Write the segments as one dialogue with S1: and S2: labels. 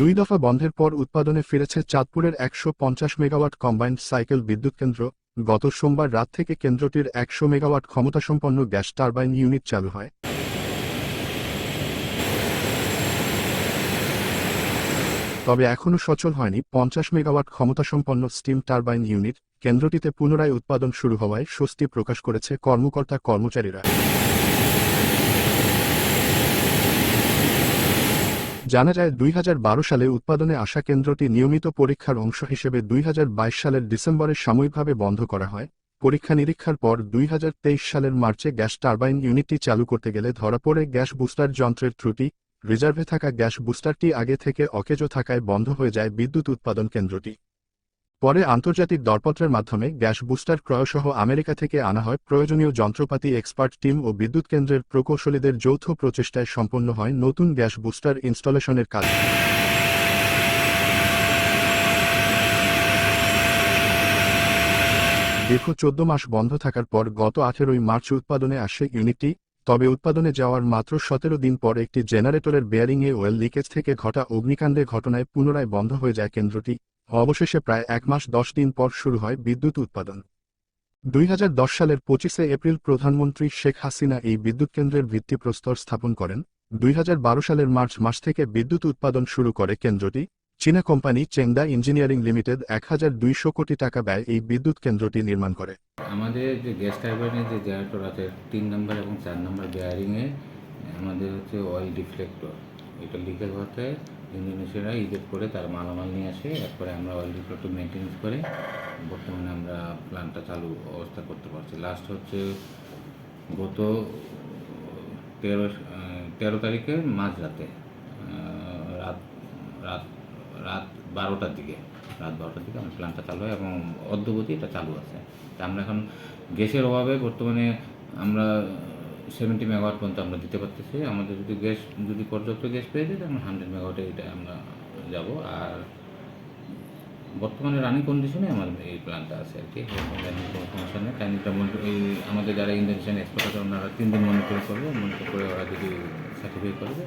S1: দুই দফা বন্ধের পর উৎপাদনে ফিরেছে চাঁদপুরের একশো পঞ্চাশ মেগাওয়াট কম্বাইন্ড সাইকেল বিদ্যুৎ কেন্দ্র। গত সোমবার রাত থেকে কেন্দ্রটির একশো মেগাওয়াট ক্ষমতাসম্পন্ন গ্যাস টারবাইন ইউনিট চালু হয়। তবে এখনও সচল হয়নি পঞ্চাশ মেগাওয়াট ক্ষমতাসম্পন্ন স্টিম টারবাইন ইউনিট। কেন্দ্রটিতে পুনরায় উৎপাদন শুরু হওয়ায় স্বস্তি প্রকাশ করেছে কর্মকর্তা কর্মচারীরা জানা যায়, দুই হাজার বারো সালে উৎপাদনে আসা কেন্দ্রটি নিয়মিত পরীক্ষার অংশ হিসেবে দুই হাজার বাইশ সালের ডিসেম্বরে সাময়িকভাবে বন্ধ করা হয়। পরীক্ষা নিরীক্ষার পর দুই হাজার তেইশ সালের মার্চে গ্যাস টারবাইন ইউনিটটি চালু করতে গেলে ধরা পড়ে গ্যাস বুস্টার যন্ত্রের ত্রুটি। রিজার্ভে থাকা গ্যাস বুস্টারটি আগে থেকে অকেজো থাকায় বন্ধ হয়ে যায় বিদ্যুৎ উৎপাদন কেন্দ্রটি। পরে আন্তর্জাতিক দরপত্রের মাধ্যমে গ্যাস বুস্টার ক্রয়সহ আমেরিকা থেকে আনা হয় প্রয়োজনীয় যন্ত্রপাতি এক্সপার্ট টিম ও বিদ্যুৎ কেন্দ্রের প্রকৌশলীদের যৌথ প্রচেষ্টায় সম্পন্ন হয় নতুন গ্যাস বুস্টার ইনস্টলেশনের কাজ। দীর্ঘ চোদ্দ মাস বন্ধ থাকার পর গত আঠেরোই মার্চ উৎপাদনে আসে ইউনিটটি তবে উৎপাদনে যাওয়ার মাত্র সতেরো দিন পর একটি জেনারেটরের বেয়ারিংয়ে ওয়েল লিকেজ থেকে ঘটা অগ্নিকাণ্ডের ঘটনায় পুনরায় বন্ধ হয়ে যায় কেন্দ্রটি। অবশেষে প্রায় এক মাস দশ দিন পর শুরু হয় বিদ্যুৎ উৎপাদন। দুই হাজার দশ সালের পঁচিশে এপ্রিল প্রধানমন্ত্রী শেখ হাসিনা এই বিদ্যুৎ কেন্দ্রের ভিত্তিপ্রস্তর স্থাপন করেন। দুই হাজার বারো সালের মার্চ মাস থেকে বিদ্যুৎ উৎপাদন শুরু করে কেন্দ্রটি। চীনা কোম্পানি চেংদা ইঞ্জিনিয়ারিং লিমিটেড এক হাজার দুইশো কোটি টাকা ব্যয় এই বিদ্যুৎ কেন্দ্রটি নির্মাণ করে।
S2: আমাদের যে গ্যাস টারবাইনের যে জেনারেটর আছে, তিন নম্বর এবং চার নম্বর বেয়ারিংয়ে আমাদের হচ্ছে অয়েল ডিফ্লেক্টর এটা লিকেজ হতে ইন্দোনেশিয়ারা ইজেক্ট করে তার মালামাল নিয়ে আসে। এরপরে আমরা অয়েল ডিফ্লেক্টর মেনটেন্স করে বর্তমানে আমরা প্ল্যান্টটা চালু অবস্থা করতে পারছি। লাস্ট হচ্ছে গত তেরো তেরো তারিখে মাঝরাতে রাত রাত রাত বারোটার দিকে, রাত বারোটার দিকে আমার প্ল্যানটা চালু হয় এবং অদ্যবধি এটা চালু আছে। তা আমরা এখন গ্যাসের অভাবে বর্তমানে আমরা সেভেন্টি মেগাওয়াট পর্যন্ত আমরা দিতে পারতেছি। আমাদের যদি গ্যাস যদি পর্যাপ্ত গ্যাস পেয়ে যায়, তাহলে হান্ড্রেড মেগাওয়াটে এটা আমরা যাব। আর বর্তমানে রানিং কন্ডিশনে আমার এই প্ল্যানটা আছে আর কি। কোনো সমস্যা নেই। টাইমটা এই আমাদের যারা ইন্ডোনেশিয়ান এক্সপার্ট আছে, ওনারা তিন দিন মনিটর করবে। মনিটর করে ওরা যদি সার্টিফাই করবে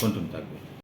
S2: কন্টিনিউ থাকবে।